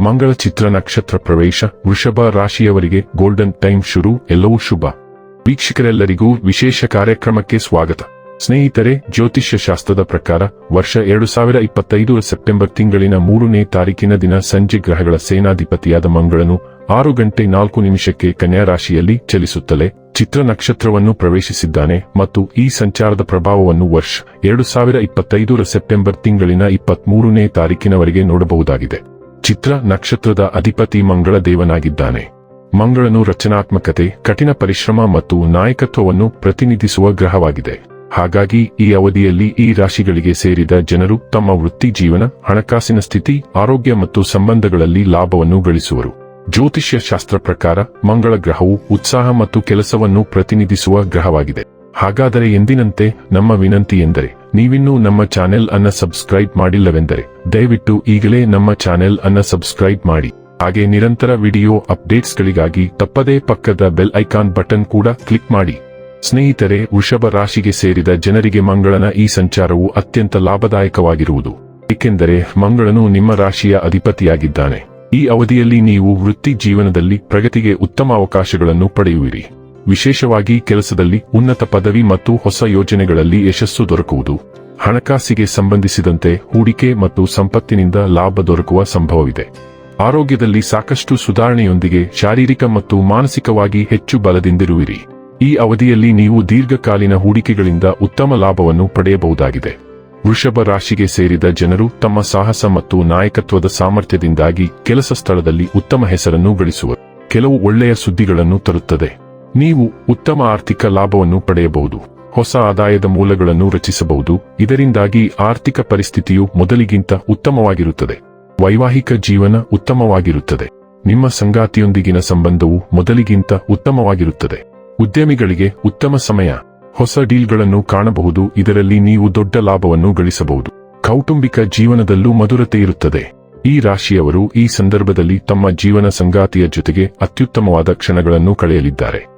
ಮಂಗಳ ಚಿತ್ರ ನಕ್ಷತ್ರ ಪ್ರವೇಶ, ವೃಷಭ ರಾಶಿಯವರಿಗೆ ಗೋಲ್ಡನ್ ಟೈಮ್ ಶುರು, ಎಲ್ಲವೂ ಶುಭ. ವೀಕ್ಷಕರೆಲ್ಲರಿಗೂ ವಿಶೇಷ ಕಾರ್ಯಕ್ರಮಕ್ಕೆ ಸ್ವಾಗತ. ಸ್ನೇಹಿತರೆ, ಜ್ಯೋತಿಷ್ಯ ಶಾಸ್ತ್ರದ ಪ್ರಕಾರ, ವರ್ಷ ಎರಡು ಸಾವಿರ ಇಪ್ಪತ್ತೈದು ಸೆಪ್ಟೆಂಬರ್ ತಿಂಗಳಿನ ಮೂರನೇ ತಾರೀಕಿನ ದಿನ ಸಂಜೆ ಗ್ರಹಗಳ ಸೇನಾಧಿಪತಿಯಾದ ಮಂಗಳನು ಆರು ಗಂಟೆ ನಾಲ್ಕು ನಿಮಿಷಕ್ಕೆ ಕನ್ಯಾ ರಾಶಿಯಲ್ಲಿ ಚಲಿಸುತ್ತಲೇ ಚಿತ್ರ ನಕ್ಷತ್ರವನ್ನು ಪ್ರವೇಶಿಸಿದ್ದಾನೆ ಮತ್ತು ಈ ಸಂಚಾರದ ಪ್ರಭಾವವನ್ನು ವರ್ಷ ಎರಡು ಸಾವಿರ ಇಪ್ಪತ್ತೈದರ ಸೆಪ್ಟೆಂಬರ್ ತಿಂಗಳಿನ ಇಪ್ಪತ್ಮೂರನೇ ತಾರೀಕಿನವರೆಗೆ ನೋಡಬಹುದಾಗಿದೆ. ಚಿತ್ರ ನಕ್ಷತ್ರದ ಅಧಿಪತಿ ಮಂಗಳ ದೇವನಾಗಿದ್ದಾನೆ ಮಂಗಳನು ರಚನಾತ್ಮಕತೆ, ಕಠಿಣ ಪರಿಶ್ರಮ ಮತ್ತು ನಾಯಕತ್ವವನ್ನು ಪ್ರತಿನಿಧಿಸುವ ಗ್ರಹವಾಗಿದೆ. ಹಾಗಾಗಿ ಈ ಅವಧಿಯಲ್ಲಿ ಈ ರಾಶಿಗಳಿಗೆ ಸೇರಿದ ಜನರು ತಮ್ಮ ವೃತ್ತಿ ಜೀವನ, ಹಣಕಾಸಿನ ಸ್ಥಿತಿ, ಆರೋಗ್ಯ ಮತ್ತು ಸಂಬಂಧಗಳಲ್ಲಿ ಲಾಭವನ್ನು ಗಳಿಸುವರು. ಜ್ಯೋತಿಷ್ಯ ಶಾಸ್ತ್ರ ಪ್ರಕಾರ ಮಂಗಳ ಗ್ರಹವು ಉತ್ಸಾಹ ಮತ್ತು ಕೆಲಸವನ್ನು ಪ್ರತಿನಿಧಿಸುವ ಗ್ರಹವಾಗಿದೆ. ಹಾಗಾದರೆ ಎಂದಿನಂತೆ ನಮ್ಮ ವಿನಂತಿ ಎಂದರೆ? ನೀವಿನ್ನೂ ನಮ್ಮ ಚಾನೆಲ್ ಅನ್ನ ಸಬ್ಸ್ಕ್ರೈಬ್ ಮಾಡಿಲ್ಲವೆಂದರೆ ದಯವಿಟ್ಟು ಈಗಲೇ ನಮ್ಮ ಚಾನೆಲ್ ಅನ್ನ ಸಬ್ಸ್ಕ್ರೈಬ್ ಮಾಡಿ. ಹಾಗೆ ನಿರಂತರ ವಿಡಿಯೋ ಅಪ್ಡೇಟ್ಸ್ಗಳಿಗಾಗಿ ತಪ್ಪದೇ ಪಕ್ಕದ ಬೆಲ್ ಐಕಾನ್ ಬಟನ್ ಕೂಡ ಕ್ಲಿಕ್ ಮಾಡಿ. ಸ್ನೇಹಿತರೆ, ವೃಷಭ ರಾಶಿಗೆ ಸೇರಿದ ಜನರಿಗೆ ಮಂಗಳನ ಈ ಸಂಚಾರವು ಅತ್ಯಂತ ಲಾಭದಾಯಕವಾಗಿರುವುದು. ಏಕೆಂದರೆ, ಮಂಗಳನು ನಿಮ್ಮ ರಾಶಿಯ ಅಧಿಪತಿಯಾಗಿದ್ದಾನೆ. ಈ ಅವಧಿಯಲ್ಲಿ ನೀವು ವೃತ್ತಿ ಜೀವನದಲ್ಲಿ ಪ್ರಗತಿಗೆ ಉತ್ತಮ ಅವಕಾಶಗಳನ್ನು ಪಡೆಯುವಿರಿ. ವಿಶೇಷವಾಗಿ ಕೆಲಸದಲ್ಲಿ ಉನ್ನತ ಪದವಿ ಮತ್ತು ಹೊಸ ಯೋಜನೆಗಳಲ್ಲಿ ಯಶಸ್ಸು ದೊರಕುವುದು. ಹಣಕಾಸಿಗೆ ಸಂಬಂಧಿಸಿದಂತೆ ಹೂಡಿಕೆ ಮತ್ತು ಸಂಪತ್ತಿನಿಂದ ಲಾಭ ದೊರಕುವ ಸಂಭವವಿದೆ. ಆರೋಗ್ಯದಲ್ಲಿ ಸಾಕಷ್ಟು ಸುಧಾರಣೆಯೊಂದಿಗೆ ಶಾರೀರಿಕ ಮತ್ತು ಮಾನಸಿಕವಾಗಿ ಹೆಚ್ಚು ಬಲದಿಂದಿರುವಿರಿ. ಈ ಅವಧಿಯಲ್ಲಿ ನೀವು ದೀರ್ಘಕಾಲೀನ ಹೂಡಿಕೆಗಳಿಂದ ಉತ್ತಮ ಲಾಭವನ್ನು ಪಡೆಯಬಹುದಾಗಿದೆ. ವೃಷಭ ರಾಶಿಗೆ ಸೇರಿದ ಜನರು ತಮ್ಮ ಸಾಹಸ ಮತ್ತು ನಾಯಕತ್ವದ ಸಾಮರ್ಥ್ಯದಿಂದಾಗಿ ಕೆಲಸ ಸ್ಥಳದಲ್ಲಿ ಉತ್ತಮ ಹೆಸರನ್ನು ಗಳಿಸುವರು. ಕೆಲವು ಒಳ್ಳೆಯ ಸುದ್ದಿಗಳನ್ನು ತರುತ್ತದೆ. ನೀವು ಉತ್ತಮ ಆರ್ಥಿಕ ಲಾಭವನ್ನು ಪಡೆಯಬಹುದು. ಹೊಸ ಆದಾಯದ ಮೂಲಗಳನ್ನು ರಚಿಸಬಹುದು. ಇದರಿಂದಾಗಿ ಆರ್ಥಿಕ ಪರಿಸ್ಥಿತಿಯು ಮೊದಲಿಗಿಂತ ಉತ್ತಮವಾಗಿರುತ್ತದೆ. ವೈವಾಹಿಕ ಜೀವನ ಉತ್ತಮವಾಗಿರುತ್ತದೆ. ನಿಮ್ಮ ಸಂಗಾತಿಯೊಂದಿಗಿನ ಸಂಬಂಧವು ಮೊದಲಿಗಿಂತ ಉತ್ತಮವಾಗಿರುತ್ತದೆ. ಉದ್ಯಮಿಗಳಿಗೆ ಉತ್ತಮ ಸಮಯ. ಹೊಸ ಡೀಲ್ಗಳನ್ನು ಕಾಣಬಹುದು. ಇದರಲ್ಲಿ ನೀವು ದೊಡ್ಡ ಲಾಭವನ್ನು ಗಳಿಸಬಹುದು. ಕೌಟುಂಬಿಕ ಜೀವನದಲ್ಲೂ ಮಧುರತೆ ಇರುತ್ತದೆ. ಈ ರಾಶಿಯವರು ಈ ಸಂದರ್ಭದಲ್ಲಿ ತಮ್ಮ ಜೀವನ ಸಂಗಾತಿಯ ಜೊತೆಗೆ ಅತ್ಯುತ್ತಮವಾದ ಕ್ಷಣಗಳನ್ನು ಕಳೆಯಲಿದ್ದಾರೆ.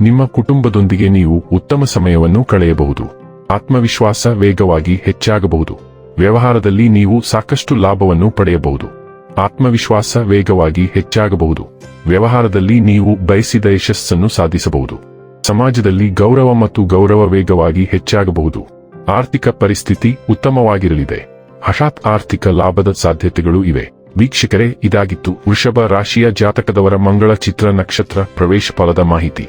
ನಿಮ್ಮ ಕುಟುಂಬದೊಂದಿಗೆ ನೀವು ಉತ್ತಮ ಸಮಯವನ್ನು ಕಳೆಯಬಹುದು. ಆತ್ಮವಿಶ್ವಾಸ ವೇಗವಾಗಿ ಹೆಚ್ಚಾಗಬಹುದು. ವ್ಯವಹಾರದಲ್ಲಿ ನೀವು ಸಾಕಷ್ಟು ಲಾಭವನ್ನು ಪಡೆಯಬಹುದು. ಆತ್ಮವಿಶ್ವಾಸ ವೇಗವಾಗಿ ಹೆಚ್ಚಾಗಬಹುದು. ವ್ಯವಹಾರದಲ್ಲಿ ನೀವು ಬಯಸಿದ ಯಶಸ್ಸನ್ನು ಸಾಧಿಸಬಹುದು. ಸಮಾಜದಲ್ಲಿ ಗೌರವ ಮತ್ತು ಗೌರವ ವೇಗವಾಗಿ ಹೆಚ್ಚಾಗಬಹುದು. ಆರ್ಥಿಕ ಪರಿಸ್ಥಿತಿ ಉತ್ತಮವಾಗಿರಲಿದೆ. ಹಠಾತ್ ಆರ್ಥಿಕ ಲಾಭದ ಸಾಧ್ಯತೆಗಳು ಇವೆ. ವೀಕ್ಷಕರೇ, ಇದಾಗಿತ್ತು ವೃಷಭ ರಾಶಿಯ ಜಾತಕದವರ ಮಂಗಳ ಚಿತ್ರ ನಕ್ಷತ್ರ ಪ್ರವೇಶ ಫಲದ ಮಾಹಿತಿ.